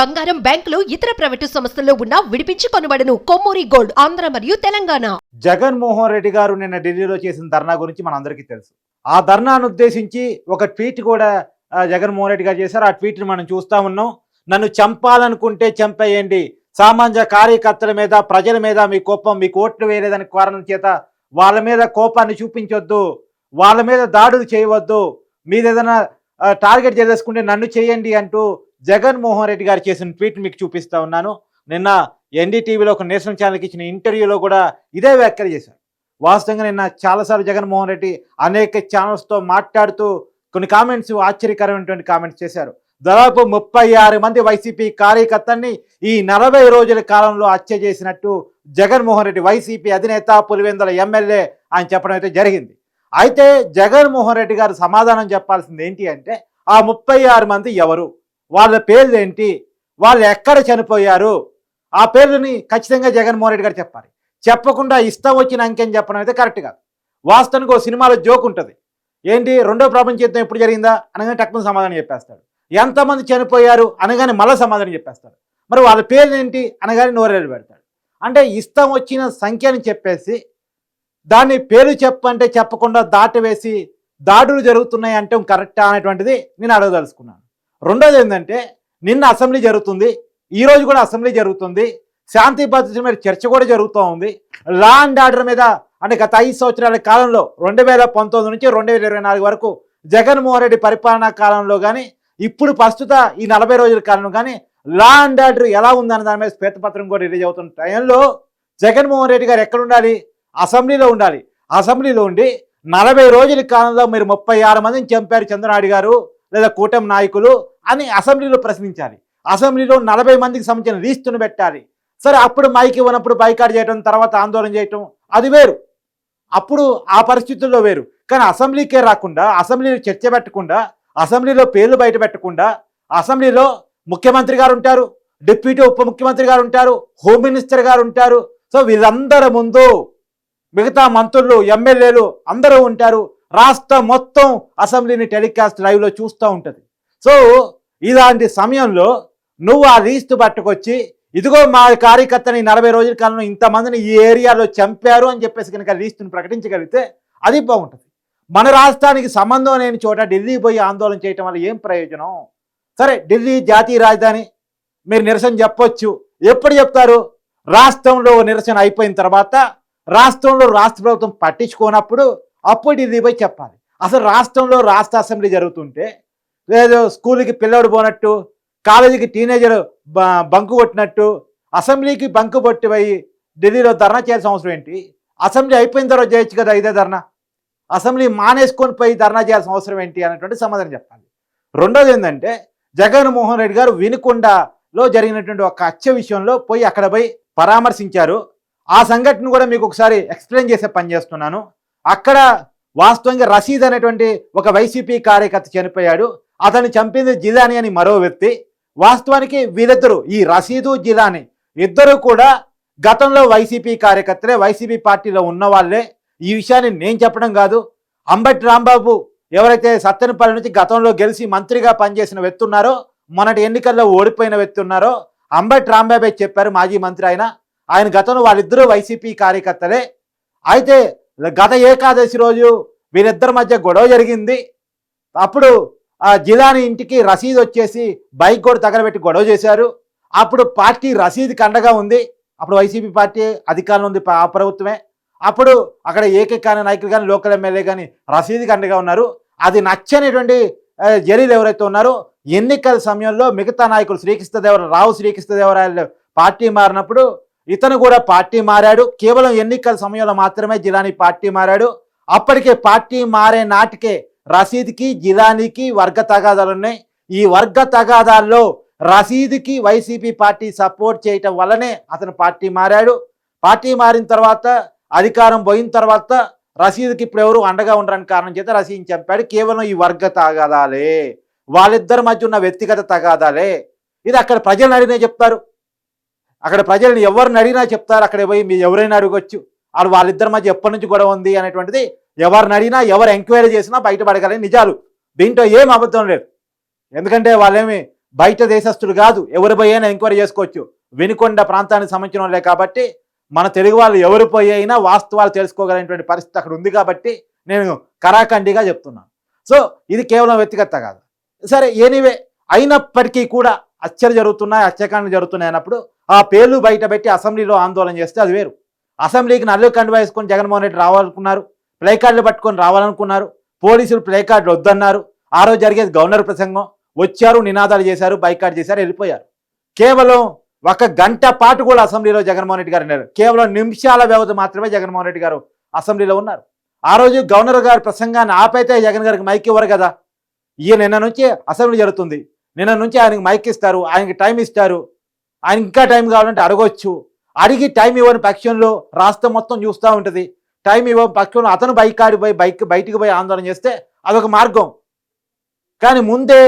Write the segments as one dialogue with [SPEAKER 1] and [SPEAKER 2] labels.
[SPEAKER 1] బంగారం బ్యాంకులు ఇతర ప్రైవేటు సంస్థల్లో ఉన్న విడిపించి కొనబడను. కొమ్మూరి గోల్డ్ ఆంధ్ర మరియు తెలంగాణ.
[SPEAKER 2] జగన్మోహన్ రెడ్డి గారు నిన్న ఢిల్లీలో చేసిన ధర్నా గురించి మనందరికీ తెలుసు. ఆ ధర్నాను ఉద్దేశించి ఒక ట్వీట్ కూడా జగన్మోహన్ రెడ్డి గారు చేశారు. ఆ ట్వీట్ని మనం చూస్తా ఉన్నాం. నన్ను చంపాలనుకుంటే చంపేయండి. సామాన్య కార్యకర్తల మీద ప్రజల మీద మీ కోపం మీకు ఓట్లు వేయలేదని కారణం చేత వాళ్ళ మీద కోపాన్ని చూపించొద్దు. వాళ్ళ మీద దాడులు చేయవద్దు. మీద ఏదైనా టార్గెట్ చేసేసుకుంటే నన్ను చేయండి అంటూ జగన్మోహన్ రెడ్డి గారు చేసిన ట్వీట్ మీకు చూపిస్తా ఉన్నాను. నిన్న ఎన్డీటీవీలో ఒక నేషనల్ ఛానల్కి ఇచ్చిన ఇంటర్వ్యూలో కూడా ఇదే వ్యాఖ్యలు చేశారు. వాస్తవంగా నిన్న చాలాసార్లు జగన్మోహన్ రెడ్డి అనేక ఛానల్స్తో మాట్లాడుతూ కొన్ని కామెంట్స్ ఆశ్చర్యకరమైనటువంటి కామెంట్స్ చేశారు. దాదాపు ముప్పై ఆరు మంది వైసీపీ కార్యకర్తల్ని ఈ నలభై రోజుల కాలంలో హత్య చేసినట్టు జగన్మోహన్ రెడ్డి వైసీపీ అధినేత పులివెందుల ఎమ్మెల్యే ఆయన చెప్పడం అయితే జరిగింది. అయితే జగన్మోహన్ రెడ్డి గారు సమాధానం చెప్పాల్సింది ఏంటి అంటే ఆ ముప్పై ఆరు మంది ఎవరు? వాళ్ళ పేర్లు ఏంటి వాళ్ళు ఎక్కడ చనిపోయారు? ఆ పేర్లని ఖచ్చితంగా జగన్మోహన్ రెడ్డి గారు చెప్పాలి. చెప్పకుండా ఇష్టం వచ్చిన అంకెని చెప్పడం అయితే కరెక్ట్ కాదు. వాస్తవానికి ఒక సినిమాలో జోక్ ఉంటుంది. ఏంటి? రెండో ప్రపంచ యుద్ధం ఎప్పుడు జరిగిందా? అనగానే టక్కున సమాధానం చెప్పేస్తాడు. ఎంతమంది చనిపోయారు? అనగానే మళ్ళీ సమాధానం చెప్పేస్తాడు. మరి వాళ్ళ పేర్లు ఏంటి అనగానే నోరేళ్ళు పెడతాడు. అంటే ఇష్టం వచ్చిన సంఖ్యని చెప్పేసి దాన్ని పేరు చెప్పంటే చెప్పకుండా దాటవేసి దాడులు జరుగుతున్నాయి అంటే కరెక్టా అనేటువంటిది నేను అడగదలుచుకున్నాను. రెండోది ఏంటంటే నిన్న అసెంబ్లీ జరుగుతుంది ఈ రోజు కూడా అసెంబ్లీ జరుగుతుంది శాంతి భద్రతల మీద చర్చ కూడా జరుగుతూ ఉంది. లా అండ్ ఆర్డర్ మీద అంటే గత ఐదు సంవత్సరాల కాలంలో రెండు వేల పంతొమ్మిది నుంచి రెండు వేల ఇరవై నాలుగు వరకు జగన్మోహన్ రెడ్డి పరిపాలనా కాలంలో కానీ ఇప్పుడు ప్రస్తుత ఈ నలభై రోజుల కాలంలో కానీ లా అండ్ ఆర్డర్ ఎలా ఉందన్న దాని మీద శ్వేతపత్రం కూడా రిలీజ్ అవుతున్న టైంలో జగన్మోహన్ రెడ్డి గారు ఎక్కడ ఉండాలి? అసెంబ్లీలో ఉండాలి. అసెంబ్లీలో ఉండి నలభై రోజుల కాలంలో మీరు ముప్పై ఆరు మందిని చంపారు చంద్రనాయుడు గారు లేదా కూటమి నాయకులు అని అసెంబ్లీలో ప్రశ్నించాలి. అసెంబ్లీలో నలభై మందికి సంబంధించిన లీస్టును పెట్టాలి. సరే అప్పుడు మైక్ ఇవ్వనప్పుడు బైకాట్ చేయటం తర్వాత ఆందోళన చేయటం అది వేరు. అప్పుడు ఆ పరిస్థితుల్లో వేరు. కానీ అసెంబ్లీకే రాకుండా అసెంబ్లీలో చర్చ పెట్టకుండా అసెంబ్లీలో పేర్లు బయట పెట్టకుండా అసెంబ్లీలో ముఖ్యమంత్రి గారు ఉంటారు డిప్యూటీ ఉప ముఖ్యమంత్రి గారు ఉంటారు హోమ్ మినిస్టర్ గారు ఉంటారు. సో వీళ్ళందరి ముందు మిగతా మంత్రులు ఎమ్మెల్యేలు అందరూ ఉంటారు. రాష్ట్రం మొత్తం అసెంబ్లీని టెలికాస్ట్ లైవ్లో చూస్తూ ఉంటుంది. సో ఇలాంటి సమయంలో నువ్వు ఆ లీస్ట్ పట్టుకొచ్చి ఇదిగో మా కార్యకర్తని నలభై రోజుల కాలంలో ఇంతమందిని ఈ ఏరియాలో చంపారు అని చెప్పేసి కనుక లీస్టును ప్రకటించగలిగితే అది బాగుంటుంది. మన రాష్ట్రానికి సంబంధం లేని చోట ఢిల్లీ పోయి ఆందోళన చేయటం వల్ల ఏం ప్రయోజనం? సరే ఢిల్లీ జాతీయ రాజధాని మీరు నిరసన చెప్పొచ్చు. ఎప్పుడు చెప్తారు? రాష్ట్రంలో నిరసన అయిపోయిన తర్వాత రాష్ట్రంలో రాష్ట్ర ప్రభుత్వం పట్టించుకోనప్పుడు అప్పుడు ఢిల్లీ పోయి చెప్పాలి. అసలు రాష్ట్రంలో రాష్ట్ర అసెంబ్లీ జరుగుతుంటే లేదు స్కూల్కి పిల్లడు పోనట్టు కాలేజీకి టీనేజర్ బంకు కొట్టినట్టు అసెంబ్లీకి బంకు కొట్టి పోయి ఢిల్లీలో ధర్నా చేయాల్సిన అవసరం ఏంటి? అసెంబ్లీ అయిపోయిన తర్వాత చేయొచ్చు కదా ఇదే ధర్నా? అసెంబ్లీ మానేసుకొని పోయి ధర్నా చేయాల్సిన అవసరం ఏంటి అనేటువంటి సమాధానం చెప్పాలి. రెండోది ఏంటంటే జగన్మోహన్ రెడ్డి గారు వినుకొండలో జరిగినటువంటి ఒక హత్య విషయంలో పోయి అక్కడ పోయి పరామర్శించారు. ఆ సంఘటన కూడా మీకు ఒకసారి ఎక్స్ప్లెయిన్ చేసే పని చేస్తున్నాను. అక్కడ వాస్తవంగా రసీద్ అనేటువంటి ఒక వైసీపీ కార్యకర్త చనిపోయాడు. అతను చంపింది జిలాని అని మరో వ్యక్తి. వాస్తవానికి వీరిద్దరు ఈ రసీదు జిలాని ఇద్దరు కూడా గతంలో వైసీపీ కార్యకర్తలే వైసీపీ పార్టీలో ఉన్న వాళ్ళే ఈ విషయాన్ని నేను చెప్పడం కాదు. అంబటి రాంబాబు ఎవరైతే సత్తెనపల్లి నుంచి గతంలో గెలిచి మంత్రిగా పనిచేసిన వ్యక్తి ఉన్నారో మొన్నటి ఎన్నికల్లో ఓడిపోయిన వ్యక్తి ఉన్నారో అంబటి రాంబాబే చెప్పారు మాజీ మంత్రి ఆయన ఆయన గతంలో వాళ్ళిద్దరూ వైసీపీ కార్యకర్తలే. అయితే గత ఏకాదశి రోజు వీరిద్దరి మధ్య గొడవ జరిగింది. అప్పుడు జిలాని ఇంటికి రసీదు వచ్చేసి బైక్ కూడా తగలబెట్టి గొడవ చేశారు. అప్పుడు పార్టీ రసీదు అండగా ఉంది. అప్పుడు వైసీపీ పార్టీ అధికారంలో ఉంది ఆ ప్రభుత్వమే. అప్పుడు అక్కడ ఏకైకాని నాయకులు కానీ లోకల్ ఎమ్మెల్యే కానీ రసీదుకి అండగా ఉన్నారు. అది నచ్చనిటువంటి జరీలు జలీలు ఎవరైతే ఉన్నారో ఎన్నికల సమయంలో మిగతా నాయకులు శ్రీకృష్ణదేవర రావు శ్రీకృష్ణదేవరాయలు పార్టీ మారినప్పుడు ఇతను కూడా పార్టీ మారాడు. కేవలం ఎన్నికల సమయంలో మాత్రమే జిలాని పార్టీ మారాడు. అప్పటికే పార్టీ మారే నాటికే రసీద్కి జిలానీకి వర్గ తగాదాలు ఉన్నాయి. ఈ వర్గ తగాదాల్లో రసీద్కి వైసీపీ పార్టీ సపోర్ట్ చేయటం వల్లనే అతను పార్టీ మారాడు. పార్టీ మారిన తర్వాత అధికారం పోయిన తర్వాత రసీద్కి ఇప్పుడు ఎవరు అండగా ఉండరని కారణం చేత రసీద్ని చంపాడు. కేవలం ఈ వర్గ తగాదాలే. వాళ్ళిద్దరి మధ్య ఉన్న వ్యక్తిగత తగాదాలే. ఇది అక్కడ ప్రజలను అడిగినా చెప్తారు. అక్కడ ప్రజల్ని ఎవరిని అడిగినా చెప్తారు. అక్కడ పోయి మీరు ఎవరైనా అడగొచ్చు. వాళ్ళు వాళ్ళిద్దరి మధ్య ఎప్పటి నుంచి గొడవ ఉంది అనేటువంటిది ఎవరిని అడిగినా ఎవరు ఎంక్వైరీ చేసినా బయటపడగలని నిజాలు. దీంట్లో ఏం అబద్ధం లేదు. ఎందుకంటే వాళ్ళేమి బయట దేశస్తులు కాదు. ఎవరు పోయైనా ఎంక్వైరీ చేసుకోవచ్చు. వినుకొండ ప్రాంతానికి సంబంధించిన వాళ్ళే కాబట్టి మన తెలుగు వాళ్ళు ఎవరు పోయైనా అయినా వాస్తవాలు తెలుసుకోగలిగినటువంటి పరిస్థితి అక్కడ ఉంది కాబట్టి నేను కరాఖండిగా చెప్తున్నాను. సో ఇది కేవలం వ్యక్తిగత కాదు. సరే ఎనీవే అయినప్పటికీ కూడా హత్యలు జరుగుతున్నాయి హత్యాకాండలు జరుగుతున్నాయి అన్నప్పుడు ఆ పేర్లు బయట పెట్టి అసెంబ్లీలో ఆందోళన చేస్తే అది వేరు. అసెంబ్లీకి నల్లు కండు వేసుకొని జగన్మోహన్ రెడ్డి రావాలనుకున్నారు. ప్లే కార్డులు పట్టుకొని రావాలనుకున్నారు. పోలీసులు ప్లే కార్డులు వద్దన్నారు. ఆ రోజు జరిగేది గవర్నర్ ప్రసంగం. వచ్చారు నినాదాలు చేశారు బైకాట్ చేశారు వెళ్ళిపోయారు. కేవలం ఒక గంట పాటు కూడా అసెంబ్లీలో జగన్మోహన్ రెడ్డి గారు ఉన్నారు కేవలం నిమిషాల వ్యవధి మాత్రమే జగన్మోహన్ రెడ్డి గారు అసెంబ్లీలో ఉన్నారు. ఆ రోజు గవర్నర్ గారి ప్రసంగాన్ని ఆపైతే జగన్ గారికి మైక్ ఇవ్వరు కదా. ఈయన నిన్న నుంచి అసెంబ్లీ జరుగుతుంది. నిన్న నుంచి ఆయనకి మైక్ ఇస్తారు ఆయనకి టైం ఇస్తారు. ఆయన ఇంకా టైం కావాలంటే అడగొచ్చు. అడిగి టైం ఇవ్వని పక్షంలో రాష్ట్రం మొత్తం చూస్తూ ఉంటుంది. టైం ఇవ్వ పక్కన అతను బైక్ ఆడిపోయి బైక్ బయటికి పోయి ఆందోళన చేస్తే అదొక మార్గం. కానీ ముందే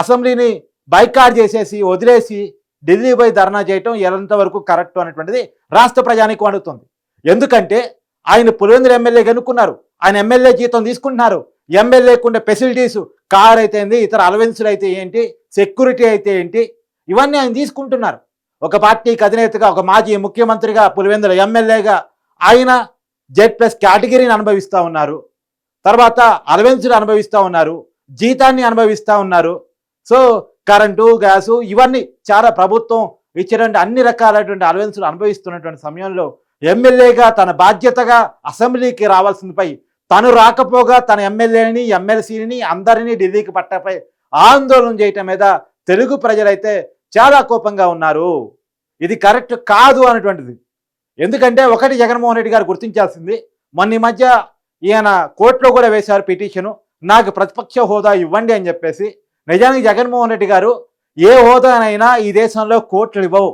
[SPEAKER 2] అసెంబ్లీని బైకాట్ చేసేసి వదిలేసి ఢిల్లీ పోయి ధర్నా చేయటం ఎంతవరకు కరెక్ట్ అనేటువంటిది రాష్ట్ర ప్రజానికి అడుగుతుంది. ఎందుకంటే ఆయన పులివెందులు ఎమ్మెల్యే కనుక్కున్నారు ఆయన ఎమ్మెల్యే జీతం తీసుకుంటున్నారు. ఎమ్మెల్యేకు ఉండే ఫెసిలిటీస్ కార్ అయితే ఏంటి ఇతర అలవెన్సులు అయితే ఏంటి సెక్యూరిటీ అయితే ఏంటి ఇవన్నీ ఆయన తీసుకుంటున్నారు. ఒక పార్టీకి అధినేతగా ఒక మాజీ ముఖ్యమంత్రిగా పులివెందుల ఎమ్మెల్యేగా ఆయన జెడ్ ప్లస్ కేటగిరీని అనుభవిస్తూ ఉన్నారు. తర్వాత అలవెన్సులు అనుభవిస్తూ ఉన్నారు. జీతాన్ని అనుభవిస్తూ ఉన్నారు. సో కరెంటు గ్యాసు ఇవన్నీ చాలా ప్రభుత్వం ఇచ్చినటువంటి అన్ని రకాలైనటువంటి అలవెన్సులు అనుభవిస్తున్నటువంటి సమయంలో ఎమ్మెల్యేగా తన బాధ్యతగా అసెంబ్లీకి రావాల్సిందిపై తను రాకపోగా తన ఎమ్మెల్యేని ఎమ్మెల్సీని అందరినీ ఢిల్లీకి పట్టపై ఆందోళన చేయటం మీద తెలుగు ప్రజలైతే చాలా కోపంగా ఉన్నారు. ఇది కరెక్ట్ కాదు అనేటువంటిది. ఎందుకంటే ఒకటి జగన్మోహన్ రెడ్డి గారు గుర్తించాల్సింది మొన్న ఈ మధ్య ఈయన కోర్టులో కూడా వేశారు పిటిషను నాకు ప్రతిపక్ష హోదా ఇవ్వండి అని చెప్పేసి. నిజానికి జగన్మోహన్ రెడ్డి గారు ఏ హోదానైనా ఈ దేశంలో కోర్టులు ఇవ్వవు.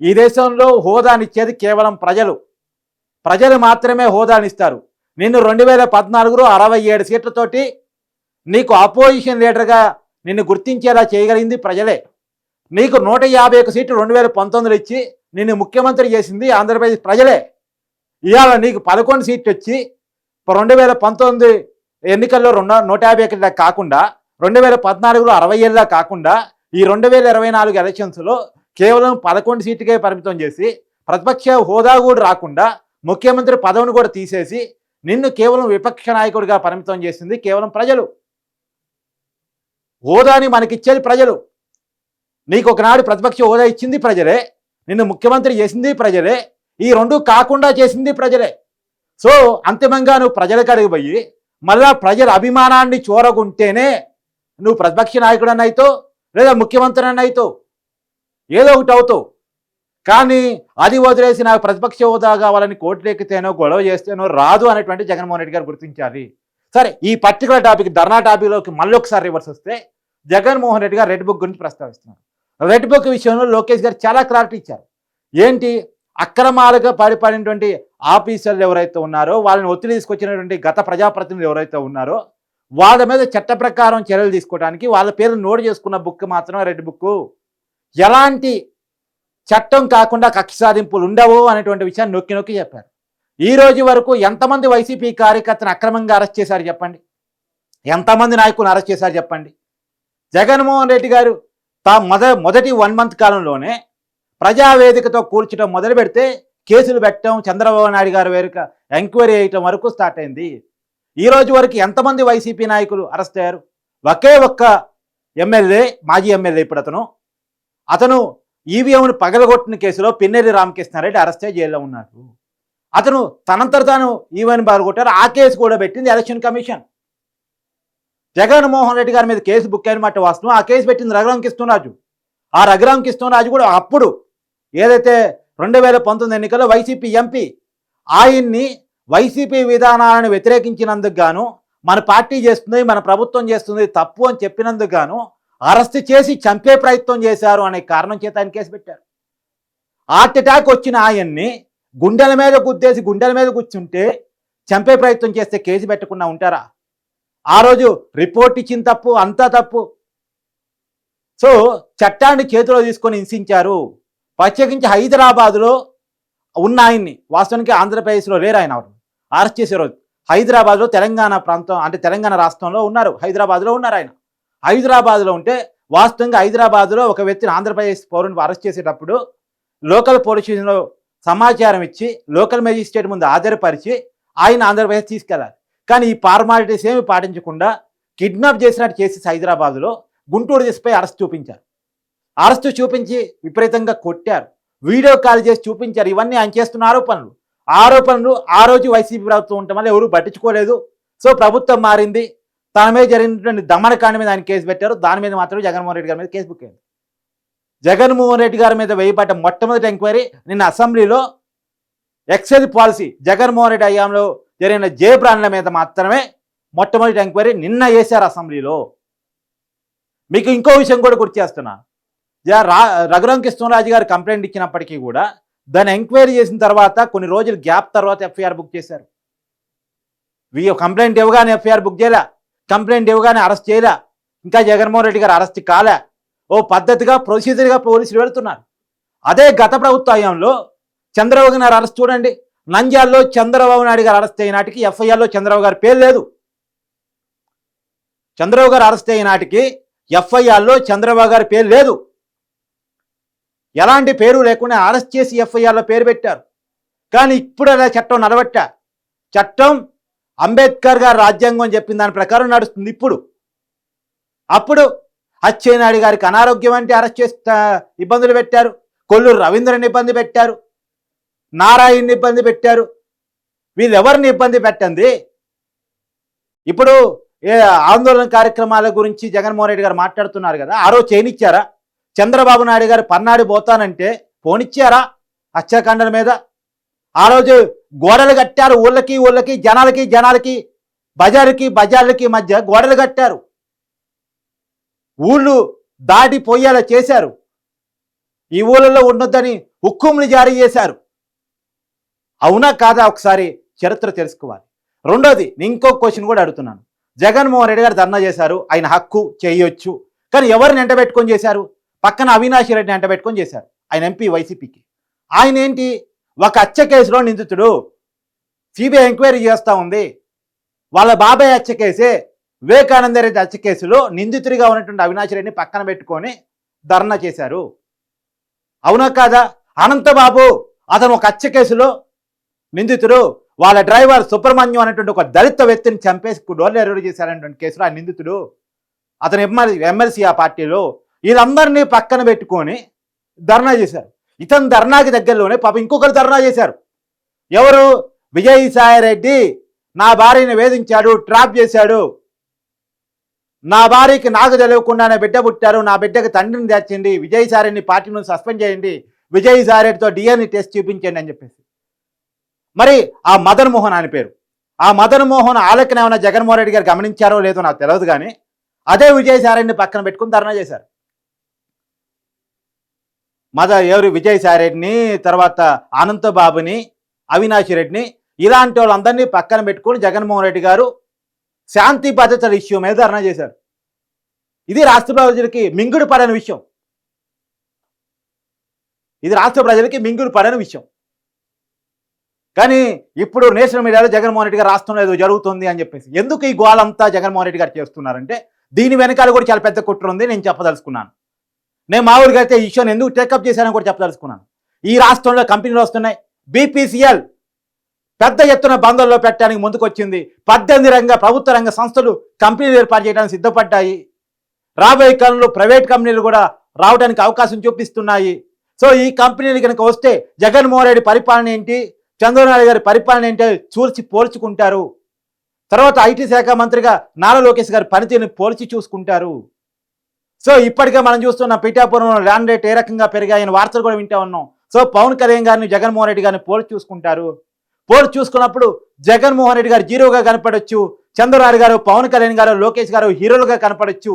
[SPEAKER 2] ఈ దేశంలో హోదానిచ్చేది కేవలం ప్రజలు. ప్రజలు మాత్రమే హోదానిస్తారు. నిన్ను రెండు వేల పద్నాలుగులో అరవై ఏడు సీట్లతోటి నీకు అపోజిషన్ లీడర్గా నిన్ను గుర్తించేలా చేయగలిగింది ప్రజలే. నీకు నూట యాభై ఒక సీట్లు రెండు వేల పంతొమ్మిదిలో ఇచ్చి నిన్ను ముఖ్యమంత్రి చేసింది ఆంధ్రప్రదేశ్ ప్రజలే. ఇవాళ నీకు పదకొండు సీట్లు వచ్చి రెండు వేల పంతొమ్మిది ఎన్నికల్లో రెండు నూట యాభై ఒకటిలా కాకుండా రెండు వేల పద్నాలుగులో అరవై ఏళ్ళ కాకుండా ఈ రెండు వేల ఇరవై నాలుగు ఎలక్షన్స్లో కేవలం పదకొండు సీట్లకే పరిమితం చేసి ప్రతిపక్ష హోదా కూడా రాకుండా ముఖ్యమంత్రి పదవిని కూడా తీసేసి నిన్ను కేవలం విపక్ష నాయకుడిగా పరిమితం చేసింది కేవలం ప్రజలు. హోదాని మనకిచ్చేది ప్రజలు. నీకు ఒకనాడు ప్రతిపక్ష హోదా ఇచ్చింది ప్రజలే. నిన్ను ముఖ్యమంత్రి చేసింది ప్రజలే. ఈ రెండు కాకుండా చేసింది ప్రజలే. సో అంతిమంగా నువ్వు ప్రజల కడిగి పోయి మళ్ళా ప్రజల అభిమానాన్ని చూరగుంటేనే నువ్వు ప్రతిపక్ష నాయకుడు అని అవుతావు లేదా ముఖ్యమంత్రి అని అవుతావు. ఏదో ఒకటి అవుతావు. కానీ అది వదిలేసి నాకు ప్రతిపక్ష హోదా కావాలని కోర్టులెక్కితేనో గొడవ చేస్తేనో రాదు అనేటువంటి జగన్మోహన్ రెడ్డి గారు గుర్తించాలి సరే ఈ పర్టికులర్ టాపిక్ ధర్నా టాపిక్లోకి మళ్ళీ ఒకసారి రివర్స్ వస్తే జగన్మోహన్ రెడ్డి గారు రెడ్ బుక్ గురించి ప్రస్తావిస్తున్నారు. రెడ్ బుక్ విషయంలో లోకేష్ గారు చాలా క్లారిటీ ఇచ్చారు. ఏంటి? అక్రమాలుగా పడిపడినటువంటి ఆఫీసర్లు ఎవరైతే ఉన్నారో వాళ్ళని ఒత్తిడి తీసుకొచ్చినటువంటి గత ప్రజాప్రతినిధులు ఎవరైతే ఉన్నారో వాళ్ళ మీద చట్ట ప్రకారం చర్యలు తీసుకోవడానికి వాళ్ళ పేర్లు నోటు చేసుకున్న బుక్ మాత్రమే రెడ్ బుక్ ఎలాంటి చట్టం కాకుండా కక్ష సాధింపులు ఉండవు అనేటువంటి విషయాన్ని నొక్కి నొక్కి చెప్పారు. ఈ రోజు వరకు ఎంతమంది వైసీపీ కార్యకర్తను అక్రమంగా అరెస్ట్ చేశారు చెప్పండి? ఎంతమంది నాయకులను అరెస్ట్ చేశారు చెప్పండి? జగన్మోహన్ రెడ్డి గారు తా మొద మొదటి వన్ మంత్ కాలంలోనే ప్రజావేదికతో కూర్చడం మొదలు పెడితే కేసులు పెట్టడం చంద్రబాబు నాయుడు గారు వేరుక ఎంక్వైరీ చేయటం వరకు స్టార్ట్ అయింది. ఈ రోజు వరకు ఎంతమంది వైసీపీ నాయకులు అరెస్ట్ అయ్యారు? ఒకే ఒక్క ఎమ్మెల్యే మాజీ ఎమ్మెల్యే ఇప్పుడు అతను. అతను ఈవీఎంను పగలగొట్టిన కేసులో పిన్నెరి రామకృష్ణారెడ్డి అరెస్ట్ అయ్యి జైల్లో ఉన్నాడు. అతను తనంతర తాను ఈవీఎం పగలగొట్టారు ఆ కేసు కూడా పెట్టింది ఎలక్షన్ కమిషన్. జగన్మోహన్ రెడ్డి గారి మీద కేసు బుక్ అయిన మట్టి వాస్తవం. ఆ కేసు పెట్టింది రఘురామ్ కృష్ణరాజు ఆ రఘురామ్ కృష్ణరాజు కూడా అప్పుడు ఏదైతే రెండు వేల పంతొమ్మిది ఎన్నికల్లో వైసీపీ ఎంపీ ఆయన్ని వైసీపీ విధానాలను వ్యతిరేకించినందుకు గాను మన పార్టీ చేస్తుంది మన ప్రభుత్వం చేస్తుంది తప్పు అని చెప్పినందుకు గాను అరెస్ట్ చేసి చంపే ప్రయత్నం చేశారు అనే కారణం చేత ఆయన కేసు పెట్టారు. హార్ట్ అటాక్ వచ్చిన ఆయన్ని గుండెల మీద గుద్దేసి గుండెల మీద కూర్చుంటే చంపే ప్రయత్నం చేస్తే కేసు పెట్టకుండా ఉంటారా? ఆ రోజు రిపోర్ట్ ఇచ్చిన తప్పు అంతా తప్పు. సో చట్టాన్ని చేతిలో తీసుకొని హింసించారు. ప్రత్యేకించి హైదరాబాద్లో ఉన్న ఆయన్ని వాస్తవానికి ఆంధ్రప్రదేశ్లో లేరు ఆయన ఎవరు. అరెస్ట్ చేసే రోజు హైదరాబాద్లో తెలంగాణ ప్రాంతం అంటే తెలంగాణ రాష్ట్రంలో ఉన్నారు. హైదరాబాద్లో ఉన్నారు ఆయన. హైదరాబాద్లో ఉంటే వాస్తవంగా హైదరాబాద్లో ఒక వ్యక్తిని ఆంధ్రప్రదేశ్ పౌరుని అరెస్ట్ చేసేటప్పుడు లోకల్ పోలీస్ స్టేషన్లో సమాచారం ఇచ్చి లోకల్ మేజిస్ట్రేట్ ముందు హాజరుపరిచి ఆయన ఆంధ్రప్రదేశ్ తీసుకెళ్ళాలి కానీ ఈ ఫార్మాలిటీస్ ఏమి పాటించకుండా కిడ్నాప్ చేసినట్టు చేసి హైదరాబాద్లో గుంటూరు చేసిపోయి అరెస్ట్ చూపించారు. అరెస్ట్ చూపించి విపరీతంగా కొట్టారు. వీడియో కాల్ చేసి చూపించారు. ఇవన్నీ ఆయన చేస్తున్న ఆరోపణలు. ఆరోపణలు ఆ రోజు వైసీపీ ప్రభుత్వం ఉండటం వల్ల ఎవరు పట్టించుకోలేదు. సో ప్రభుత్వం మారింది. తన మీద జరిగినటువంటి దమనకాండ మీద ఆయన కేసు పెట్టారు. దాని మీద మాత్రం జగన్మోహన్ రెడ్డి గారి మీద కేసు బుక్ అయింది. జగన్మోహన్ రెడ్డి గారి మీద వేయబడ్డ మొట్టమొదటి ఎంక్వైరీ నిన్న అసెంబ్లీలో ఎక్సైజ్ పాలసీ జగన్మోహన్ రెడ్డి హయాంలో జరిగిన జే బ్రాండ్ల మీద మాత్రమే మొట్టమొదటి ఎంక్వైరీ నిన్న వేశారు అసెంబ్లీలో. మీకు ఇంకో విషయం కూడా గుర్తు చేస్తున్నా. రా రఘురాం కృష్ణరాజు గారు కంప్లైంట్ ఇచ్చినప్పటికీ కూడా దాన్ని ఎంక్వైరీ చేసిన తర్వాత కొన్ని రోజులు గ్యాప్ తర్వాత ఎఫ్ఐఆర్ బుక్ చేశారు. వీ కంప్లైంట్ ఇవ్వగానే ఎఫ్ఐఆర్ బుక్ చేయలే కంప్లైంట్ ఇవ్వగానే అరెస్ట్ చేయలే ఇంకా జగన్మోహన్ రెడ్డి గారు అరెస్ట్ కాలే. ఓ పద్ధతిగా ప్రొసీజర్గా పోలీసులు వెళుతున్నారు. అదే గత ప్రభుత్వ హయాంలో చంద్రబాబు గారు అరెస్ట్ చూడండి. నంద్యాలలో చంద్రబాబు నాయుడు గారు అరెస్ట్ అయినాటికి ఎఫ్ఐఆర్లో చంద్రబాబు గారి పేరు లేదు. చంద్రబాబు గారు అరెస్ట్ అయిన నాటికి ఎఫ్ఐఆర్లో చంద్రబాబు గారి పేరు లేదు. ఎలాంటి పేరు లేకుండా అరెస్ట్ చేసి ఎఫ్ఐఆర్లో పేరు పెట్టారు. కానీ ఇప్పుడు అలా చట్టం నడవట్ట. చట్టం అంబేద్కర్ గారు రాజ్యాంగం చెప్పిన దాని ప్రకారం నడుస్తుంది ఇప్పుడు. అప్పుడు అచ్చెన్నాయుడు గారికి అనారోగ్యం అంటే అరెస్ట్ చేస్తా ఇబ్బందులు పెట్టారు. కొల్లూరు రవీంద్రని ఇబ్బంది పెట్టారు. నారాయణ్ని ఇబ్బంది పెట్టారు. వీళ్ళెవరిని ఇబ్బంది పెట్టండి ఇప్పుడు ఏ ఆందోళన కార్యక్రమాల గురించి జగన్మోహన్ రెడ్డి గారు మాట్లాడుతున్నారు కదా ఆ రోజు చేయనిచ్చారా? చంద్రబాబు నాయుడు గారు పన్నాడు పోతానంటే పోనిచ్చారా హత్యాకాండల మీద? ఆ రోజు గోడలు కట్టారు ఊళ్ళకి ఊళ్ళకి జనాలకి జనాలకి బజారుకి బజార్లకి మధ్య గోడలు కట్టారు. ఊళ్ళు దాటి పోయేలా చేశారు. ఈ ఊళ్ళలో ఉండొద్దని హుక్కుములు జారీ చేశారు. అవునా కాదా ఒకసారి చరిత్ర తెలుసుకోవాలి. రెండోది నేను ఇంకో క్వశ్చన్ కూడా అడుగుతున్నాను. జగన్మోహన్ రెడ్డి గారు ధర్నా చేశారు ఆయన హక్కు చేయొచ్చు. కానీ ఎవరిని ఎంటబెట్టుకొని చేశారు? పక్కన అవినాష్ రెడ్డిని ఎంటబెట్టుకొని చేశారు ఆయన ఎంపీ వైసీపీకి. ఆయన ఏంటి? ఒక హత్య కేసులో నిందితుడు. సిబిఐ ఎంక్వైరీ చేస్తూ ఉంది. వాళ్ళ బాబాయ్ హత్య కేసే వివేకానంద రెడ్డి హత్య కేసులో నిందితుడిగా ఉన్నటువంటి అవినాష్ రెడ్డిని పక్కన పెట్టుకొని ధర్నా చేశారు. అవునా కాదా? అనంతబాబు అతను ఒక హత్య కేసులో నిందితుడు వాళ్ళ డ్రైవర్ సుబ్రహ్మణ్యం అనేటువంటి ఒక దళిత వ్యక్తిని చంపేసి డోర్లు ఎరుడు చేశారనేటువంటి కేసులో ఆ నిందితుడు. అతను ఎమ్మెల్యే ఎమ్మెల్సీ ఆ పార్టీలో వీళ్ళందరినీ పక్కన పెట్టుకొని ధర్నా చేశారు. ఇతను ధర్నాకి దగ్గరలోనే పాప ఇంకొకరు ధర్నా చేశారు. ఎవరు? విజయసాయిరెడ్డి నా భార్యని వేధించాడు ట్రాప్ చేశాడు. నా భార్యకి నాకు తెలియకుండానే బిడ్డ పుట్టారు నా బిడ్డకి తండ్రిని తెచ్చింది విజయసాయిరెడ్డిని పార్టీ నుంచి సస్పెండ్ చేయండి విజయసాయిరెడ్డితో డిఎన్ఏ టెస్ట్ చూపించండి అని చెప్పేసి. మరి ఆ మదన్ మోహన్ అని పేరు. ఆ మదన్ మోహన్ ఆలకన ఏమైనా జగన్మోహన్ రెడ్డి గారు గమనించారో లేదో నాకు తెలియదు కానీ అదే విజయసాయిరెడ్డిని పక్కన పెట్టుకుని ధర్నా చేశారు. మద ఎవరు విజయసాయిరెడ్డిని తర్వాత అనంతబాబుని అవినాష్ రెడ్డిని ఇలాంటి వాళ్ళందరినీ పక్కన పెట్టుకుని జగన్మోహన్ రెడ్డి గారు శాంతి భద్రతల ఇష్యూ మీద ధర్నా చేశారు. ఇది రాష్ట్ర ప్రజలకి మింగుడు పడని విషయం. ఇది రాష్ట్ర ప్రజలకి మింగుడు పడని విషయం. కానీ ఇప్పుడు నేషనల్ మీడియాలో జగన్మోహన్ రెడ్డి గారు రాష్ట్రంలో ఏదో జరుగుతుంది అని చెప్పేసి. ఎందుకు ఈ గోలంతా జగన్మోహన్ రెడ్డి గారు చేస్తున్నారంటే దీని వెనకాల కూడా చాలా పెద్ద కుట్ర ఉంది నేను చెప్పదలుచుకున్నాను. నేను మా ఊరికి అయితే ఈ ఇష్యూని ఎందుకు టేకప్ చేశానని కూడా చెప్పదలుచుకున్నాను. ఈ రాష్ట్రంలో కంపెనీలు వస్తున్నాయి. బీపీసీఎల్ పెద్ద ఎత్తున బంధంలో పెట్టడానికి ముందుకొచ్చింది. పద్దెనిమిది రంగ ప్రభుత్వ రంగ సంస్థలు కంపెనీలు ఏర్పాటు చేయడానికి సిద్ధపడ్డాయి. రాబోయే కాలంలో ప్రైవేట్ కంపెనీలు కూడా రావడానికి అవకాశం చూపిస్తున్నాయి. సో ఈ కంపెనీలు కనుక వస్తే జగన్మోహన్ రెడ్డి పరిపాలన ఏంటి? చంద్రబాబు నాయుడు గారి పరిపాలన ఏంటో చూసి పోల్చుకుంటారు. తర్వాత ఐటీ శాఖ మంత్రిగా నారా లోకేష్ గారి పనితీరుని పోల్చి చూసుకుంటారు. సో ఇప్పటికే మనం చూస్తున్న పిఠాపురంలో ల్యాండ్ రేట్ ఏ రకంగా పెరిగాయని వార్తలు కూడా వింటా ఉన్నాం. సో పవన్ కళ్యాణ్ గారిని జగన్మోహన్ రెడ్డి గారిని పోల్చి చూసుకుంటారు. పోల్చి చూసుకున్నప్పుడు జగన్మోహన్ రెడ్డి గారు జీరోగా కనపడొచ్చు. చంద్రబాబు గారు పవన్ కళ్యాణ్ గారు లోకేష్ గారు హీరోలుగా కనపడొచ్చు.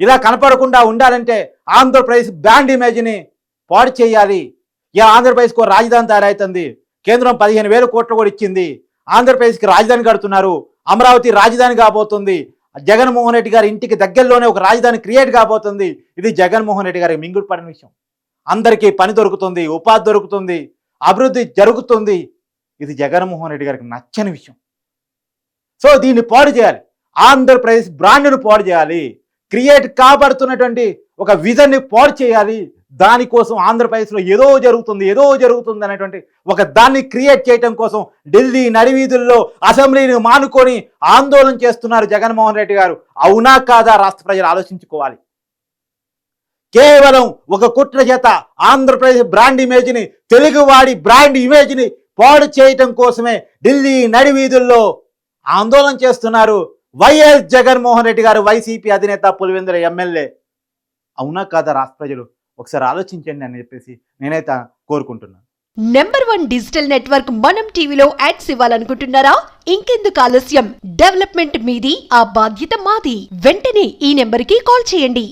[SPEAKER 2] ఇలా కనపడకుండా ఉండాలంటే ఆంధ్రప్రదేశ్ బ్రాండ్ ఇమేజ్ని పాడు చేయాలి. ఇలా ఆంధ్రప్రదేశ్కు రాజధాని తయారవుతుంది కేంద్రం పదిహేను వేల కోట్లు కూడా ఇచ్చింది. ఆంధ్రప్రదేశ్కి రాజధాని కడుతున్నారు. అమరావతి రాజధాని కాబోతుంది. జగన్మోహన్ రెడ్డి గారి ఇంటికి దగ్గరలోనే ఒక రాజధాని క్రియేట్ కాబోతుంది. ఇది జగన్మోహన్ రెడ్డి గారికి మింగుడు పడిన విషయం. అందరికీ పని దొరుకుతుంది ఉపాధి దొరుకుతుంది అభివృద్ధి జరుగుతుంది. ఇది జగన్మోహన్ రెడ్డి గారికి నచ్చని విషయం. సో దీన్ని పాడు చేయాలి. ఆంధ్రప్రదేశ్ బ్రాండ్ను పాడు చేయాలి. క్రియేట్ కాబడుతున్నటువంటి ఒక విజన్ని పాడు చేయాలి. దానికోసం ఆంధ్రప్రదేశ్లో ఏదో జరుగుతుంది ఏదో జరుగుతుంది అనేటువంటి ఒక దాన్ని క్రియేట్ చేయటం కోసం ఢిల్లీ నడివీధుల్లో అసెంబ్లీని మానుకొని ఆందోళన చేస్తున్నారు జగన్మోహన్ రెడ్డి గారు. అవునా కాదా రాష్ట్ర ప్రజలు ఆలోచించుకోవాలి. కేవలం ఒక కుట్ర చేత ఆంధ్రప్రదేశ్ బ్రాండ్ ఇమేజ్ని తెలుగువాడి బ్రాండ్ ఇమేజ్ని పాడు చేయటం కోసమే ఢిల్లీ నడివీధుల్లో ఆందోళన చేస్తున్నారు వైఎస్ జగన్మోహన్ రెడ్డి గారు వైసీపీ అధినేత పులివెందుల ఎమ్మెల్యే. అవునా కాదా రాష్ట్ర ప్రజలు? ఒకసారి ఆలోచించండి అని చెప్పేసి నేనైతే కోరుకుంటున్నాను
[SPEAKER 1] నెంబర్ వన్ డిజిటల్ నెట్వర్క్ మనం టీవీలో యాడ్స్ ఇవ్వాలనుకుంటున్నారా? ఇంకెందుకు ఆలస్యం? డెవలప్మెంట్ మీది ఆ బాధ్యత మాది. వెంటనే ఈ నెంబర్కి కాల్ చేయండి.